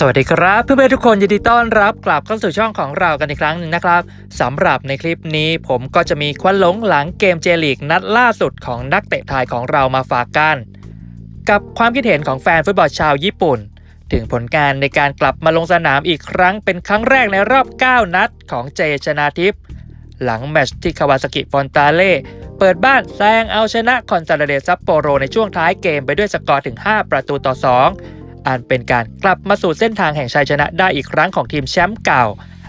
สวัสดีครับเพื่อนๆทุกคนยินดีต้อนรับกลับเข้าสู่ช่องของเรากันอีกครั้งหนึ่งนะครับสำหรับในคลิปนี้ผมก็จะมีควันหลงหลังเกมเจลีกนัดล่าสุดของนักเตะไทยของเรามาฝากกัน กับความคิดเห็นของแฟนฟุตบอลชาวญี่ปุ่น ถึงผลการในการกลับมาลงสนามอีกครั้งเป็นครั้งแรกในรอบ 9 นัดของเจชนาทิพย์หลังแมตช์ที่คาวาซากิฟอนตาเล่เปิดบ้านแซงเอาชนะคอนซาเดซัปโปโรในช่วงท้ายเกมไปด้วยสกอร์ถึง 5 ประตูต่อ 2 อันเป็นการกลับมาสู่เส้นทางแห่งชัยชนะได้อีกครั้งของทีมแชมป์เก่า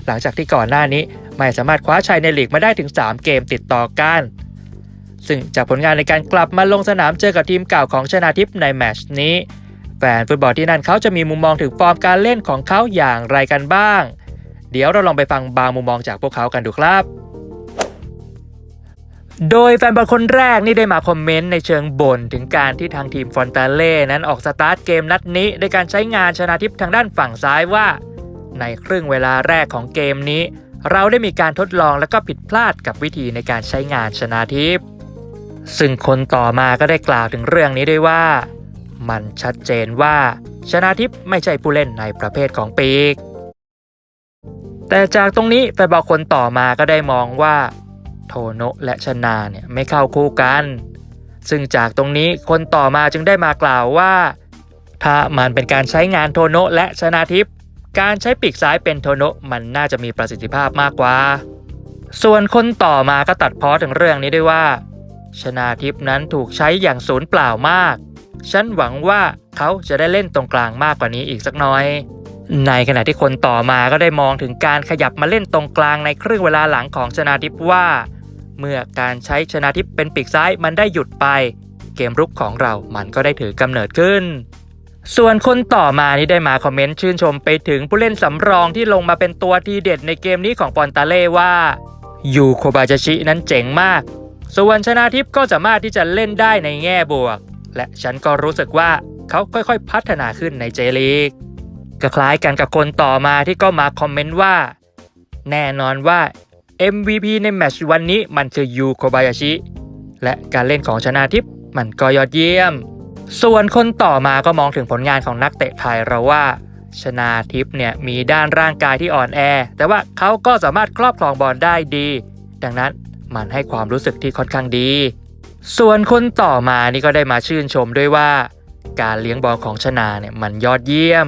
หลังจากที่ก่อนหน้านี้ไม่สามารถคว้าชัยในลีกมาได้ถึง 3 เกมติดต่อกัน ซึ่งจากผลงานในการกลับมาลงสนามเจอกับทีมเก่าของชนาทิพย์ในแมชนี้ แฟนฟุตบอลที่นั่นเขาจะมีมุมมองถึงฟอร์มการเล่นของเขาอย่างไรกันบ้าง เดี๋ยวเราลองไปฟังบางมุมมองจากพวกเขากันดูครับ โดยแฟนบอลคนแรกนี่ได้มาคอมเมนต์ในเชิงบ่นถึงการที่ทางทีมฟอนตาเล่นั้นออกสตาร์ทเกมนัดนี้ด้วยการใช้งานชนาทิพย์ทางด้านฝั่งซ้ายว่า ในครึ่งเวลาแรกของเกมนี้ เราได้มีการทดลองและก็ผิดพลาดกับวิธีในการใช้งานชนาทิพย์ซึ่งคนต่อมาก็ได้กล่าวถึงเรื่องนี้ด้วยว่า มันชัดเจนว่าชนาทิพย์ไม่ใช่ผู้เล่นในประเภทของปีกแต่จากตรงนี้แฟนบอลคนต่อมาก็ได้มองว่า โทโนะและชนาเนี่ยไม่เข้าคู่กัน ซึ่งจากตรงนี้คนต่อมาจึงได้มากล่าวว่า ถ้ามันเป็นการใช้งานโทโนะและชนาทิพย์การใช้ปีกซ้ายเป็นโทโนะมันน่าจะมีประสิทธิภาพมากกว่า ส่วนคนต่อมาก็ตัดพ้อถึงเรื่องนี้ด้วยว่า ชนาทิพย์นั้นถูกใช้อย่างศูนย์เปล่ามาก ฉันหวังว่าเขาจะได้เล่นตรงกลางมากกว่านี้อีกสักน้อยในขณะที่คนต่อมาก็ได้มองถึงการขยับมาเล่นตรงกลางในครึ่งเวลาหลังของชนาทิพย์ว่า เมื่อการใช้ชนาทิพเป็นปีกซ้ายมันได้หยุดไป เกมรุกของเรามันก็ได้ถือกำเนิดขึ้น ส่วนคนต่อมานี่ได้มาคอมเมนต์ชื่นชมไปถึงผู้เล่นสำรองที่ลงมาเป็นตัวทีเด็ดในเกมนี้ของปอนตาเล่ว่ายูโคบาจาชินั้นเจ๋งมาก ส่วนชนาทิพก็สามารถที่จะเล่นได้ในแง่บวก และฉันก็รู้สึกว่าเขาค่อยๆ พัฒนาขึ้นในเจลีกก็คล้ายกันกับคนต่อมาที่ก็มาคอมเมนต์ว่า แน่นอนว่า MVP ในแมตช์วันนี้มันคือยูโคบายาชิ และการเล่นของชนาทิพย์มันก็ยอดเยี่ยม ส่วนคนต่อมาก็มองถึงผลงานของนักเตะไทยเราว่า ชนาทิพย์เนี่ยมีด้านร่างกายที่อ่อนแอ แต่ว่าเขาก็สามารถครอบครองบอลได้ดี ดังนั้นมันให้ความรู้สึกที่ค่อนข้างดี ส่วนคนต่อมานี่ก็ได้มาชื่นชมด้วยว่า การเลี้ยงบอลของชนาเนี่ยมันยอดเยี่ยม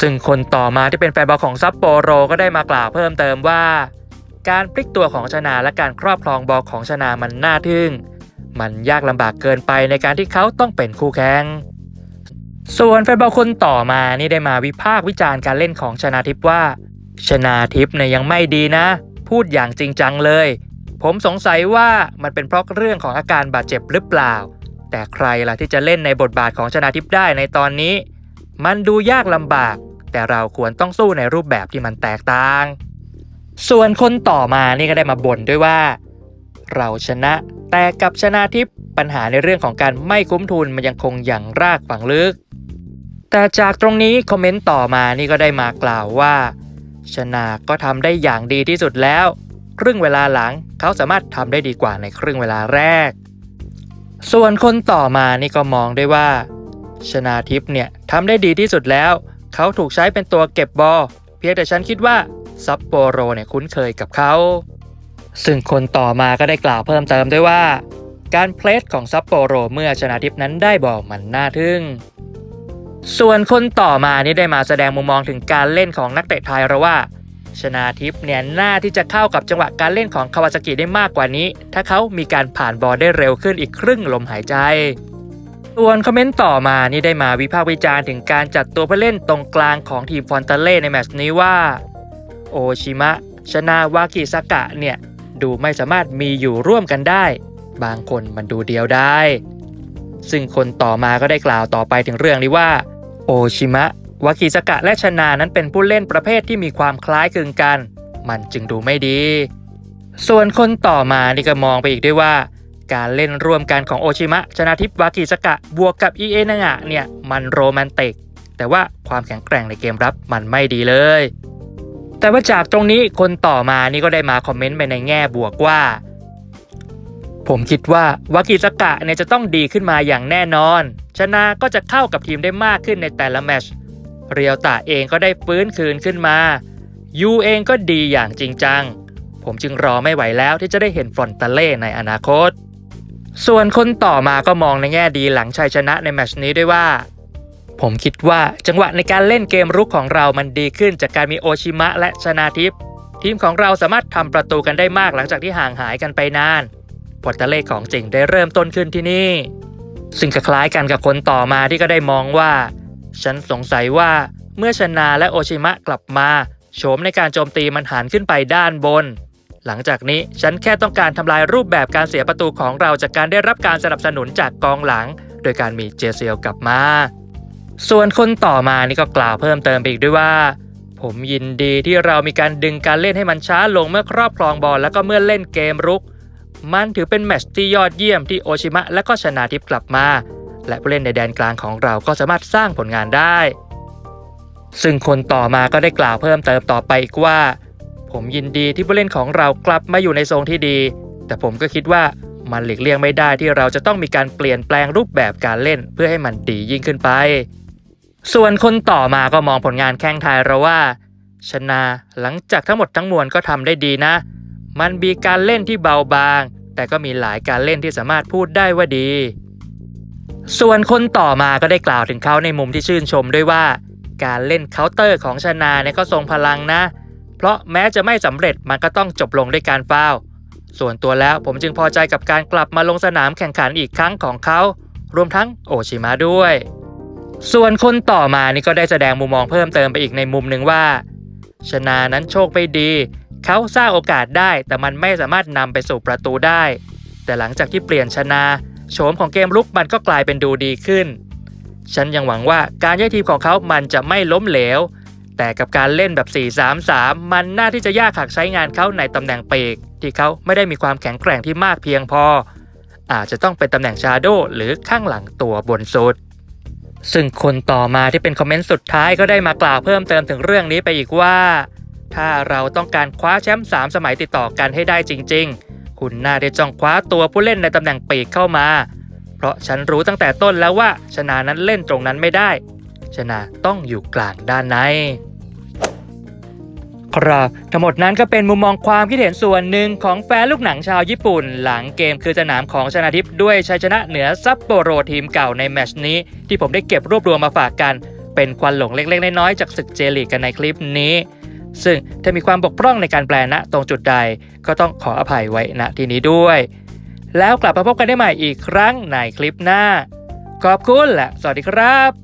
ซึ่งคนต่อมาที่เป็นแฟนบอลของซัปโปโรก็ได้มากล่าวเพิ่มเติมว่า การพลิกตัวของชนาและการครอบครองบอลของชนามันน่าทึ่ง มันยากลำบากเกินไปในการที่เขาต้องเป็นคู่แข่งส่วนแฟนบอลคนต่อมานี่ได้มาวิพากษ์วิจารณ์การเล่นของชนาทิพย์ว่า ชนาทิพย์เนี่ยยังไม่ดีนะ พูดอย่างจริงจังเลย ผมสงสัยว่ามันเป็นเพราะเรื่องของอาการบาดเจ็บหรือเปล่า แต่ใครล่ะที่จะเล่นในบทบาทของชนาทิพย์ได้ในตอนนี้ มันดูยากลำบาก แต่เราควรต้องสู้ในรูปแบบที่มันแตกต่าง ส่วนคนต่อมานี่ก็ได้มาบ่นด้วยว่า เราชนะแต่กับชนะทิพย์ปัญหาในเรื่องของการไม่คุ้มทุนมันยังคงอย่างรากฝังลึก แต่จากตรงนี้คอมเมนต์ต่อมานี่ก็ได้มากล่าวว่า ชนะก็ทำได้อย่างดีที่สุดแล้ว ครึ่งเวลาหลังเขาสามารถทำได้ดีกว่าในครึ่งเวลาแรก ส่วนคนต่อมานี่ก็มองได้ว่า ชนาทิพย์เนี่ยทำได้ดีที่สุดแล้ว เขาถูกใช้เป็นตัวเก็บบอลเพียงแต่ฉันคิดว่า ซัปโปโรเนี่ยคุ้นเคยกับเขา ซึ่งคนต่อมาก็ได้กล่าวเพิ่มเติมด้วยว่า การเพลสของซัปโปโรเมื่อชนาทิพนั้นได้บอลมันน่าทึ่ง ส่วนคนต่อมานี่ได้มาแสดงมุมมองถึงการเล่นของนักเตะไทยเราว่าชนาทิพเนี่ยน่าที่จะเข้ากับจังหวะการเล่นของคาวาซากิได้มากกว่านี้ ถ้าเขามีการผ่านบอลได้เร็วขึ้นอีกครึ่งลมหายใจ ส่วนคอมเมนต์ต่อมานี่ได้มาวิพากษ์วิจารณ์ถึงการจัดตัวผู้เล่นตรงกลางของทีมฟอนเตเล่ในแมตช์นี้ว่า โอชิมะ ชนาวากิสกะเนี่ยดูไม่สามารถมีอยู่ร่วมกันได้ บางคนมันดูเดียวได้ ซึ่งคนต่อมาก็ได้กล่าวต่อไปถึงเรื่องนี้ว่า โอชิมะ วากิสกะและชนานั้นเป็นผู้เล่นประเภทที่มีความคล้ายคลึงกัน มันจึงดูไม่ดี ส่วนคนต่อมานี่ก็มองไปอีกด้วยว่า การเล่นร่วมกันของโอชิมะ ชนาทิพวากิสกะบวกกับอีเอนางะเนี่ยมันโรแมนติกแต่ว่าความแข็งแกร่งในเกมรับมันไม่ดีเลย แต่ว่าจากตรงนี้คนต่อมานี่ก็ได้มาคอมเมนต์ไปในแง่บวกว่า ผมคิดว่าวากิสกะเนี่ยจะต้องดีขึ้นมาอย่างแน่นอน ชนะก็จะเข้ากับทีมได้มากขึ้นในแต่ละแมชเรียวตาเองก็ได้ฟื้นคืนขึ้นมา ยูเองก็ดีอย่างจริงจัง ผมจึงรอไม่ไหวแล้วที่จะได้เห็นฟรอนตาเล่ในอนาคต ส่วนคนต่อมาก็มองในแง่ดีหลังชัยชนะในแมชนี้ด้วยว่า ผมคิดว่าจังหวะในการเล่นเกมรุกของเรามันดีขึ้นจากการมีโอชิมะและชนาทิพย์ทีมของเราสามารถทำประตูกันได้มากหลังจากที่ห่างหายกันไปนานผลตะเล่ของจริงได้เริ่มต้นขึ้นที่นี่ ซึ่งคล้ายกันกับคนต่อมาที่ก็ได้มองว่า ฉันสงสัยว่าเมื่อชนาและโอชิมะกลับมาโฉมในการโจมตีมันหันขึ้นไปด้านบน หลังจากนี้ฉันแค่ต้องการทำลายรูปแบบการเสียประตูของเราจากการได้รับการสนับสนุนจากกองหลัง โดยการมีเจเซียลกลับมา ส่วนคนต่อมานี่ก็กล่าวเพิ่มเติมไปอีกด้วยว่า ผมยินดีที่เรามีการดึงการเล่นให้มันช้าลงเมื่อครอบครองบอลแล้วก็เมื่อเล่นเกมรุก มันถือเป็นแมตช์ที่ยอดเยี่ยมที่โอชิมะและก็ชนาทิพย์กลับมา และผู้เล่นในแดนกลางของเราก็สามารถสร้างผลงานได้ ซึ่งคนต่อมาก็ได้กล่าวเพิ่มเติมต่อไปอีกว่า ผมยินดีที่ผู้เล่นของเรากลับมาอยู่ในทรงที่ดี แต่ผมก็คิดว่ามันหลีกเลี่ยงไม่ได้ที่เราจะต้องมีการเปลี่ยนแปลงรูปแบบการเล่นเพื่อให้มันดียิ่งขึ้นไป ส่วนคนต่อมาก็มองผลงานแข้งไทยเราว่า ชนะหลังจากทั้งหมดทั้งมวลก็ทำได้ดีนะ มันมีการเล่นที่เบาบาง แต่ก็มีหลายการเล่นที่สามารถพูดได้ว่าดี ส่วนคนต่อมาก็ได้กล่าวถึงเขาในมุมที่ชื่นชมด้วยว่า การเล่นเคาน์เตอร์ของชนาเนี่ยก็ทรงพลังนะ เพราะแม้จะไม่สำเร็จมันก็ต้องจบลงด้วยการฟาวส่วนตัวแล้วผมจึงพอใจกับการกลับมาลงสนามแข่งขันอีกครั้งของเขา รวมทั้งโอชิมะด้วย ส่วนคนต่อมานี่ก็ได้แสดงมุมมองเพิ่มเติมไปอีกในมุมหนึ่งว่า ชนานั้นโชคไม่ดี เขาสร้างโอกาสได้ แต่มันไม่สามารถนำไปสู่ประตูได้ แต่หลังจากที่เปลี่ยนชนาโฉมของเกมลุกมันก็กลายเป็นดูดีขึ้น ฉันยังหวังว่าการย้ายทีมของเขามันจะไม่ล้มเหลว แต่กับการเล่นแบบ 4-3-3 มันน่าที่จะยากหากใช้งานเขาในตำแหน่งปีก ที่เขาไม่ได้มีความแข็งแกร่งที่มากเพียงพอ อาจจะต้องเป็นตำแหน่งชาโดหรือข้างหลังตัวบนสุด ซึ่งคนต่อมาที่เป็นคอมเมนต์สุดท้ายก็ได้มากล่าวเพิ่มเติมถึงเรื่องนี้ไปอีกว่า ถ้าเราต้องการคว้าแชมป์3สมัยติดต่อกันให้ได้จริง ๆ คุณน่าได้จ้องคว้าตัวผู้เล่นในตำแหน่งปีกเข้ามา เพราะฉันรู้ตั้งแต่ต้นแล้วว่าชนะนั้นเล่นตรงนั้นไม่ได้ ชนะต้องอยู่กลางด้านใน ครับ ทั้งหมดนั้นก็เป็นมุมมองความคิดเห็นส่วนหนึ่งของแฟนลูกหนังชาวญี่ปุ่น หลังเกมคือสนามของชนาทิพย์ด้วยชัยชนะเหนือซัปโปโรทีมเก่าในแมชนี้ ที่ผมได้เก็บรวบรวมมาฝากกัน เป็นควันหลงเล็ก ๆ น้อยๆจากศึกเจลีกกันในคลิปนี้ ซึ่งถ้ามีความบกพร่องในการแปลณตรงจุดใด ก็ต้องขออภัยไว้ณที่นี้ด้วย แล้วกลับมาพบกันได้ใหม่อีกครั้งในคลิปหน้า ขอบคุณและสวัสดีครับ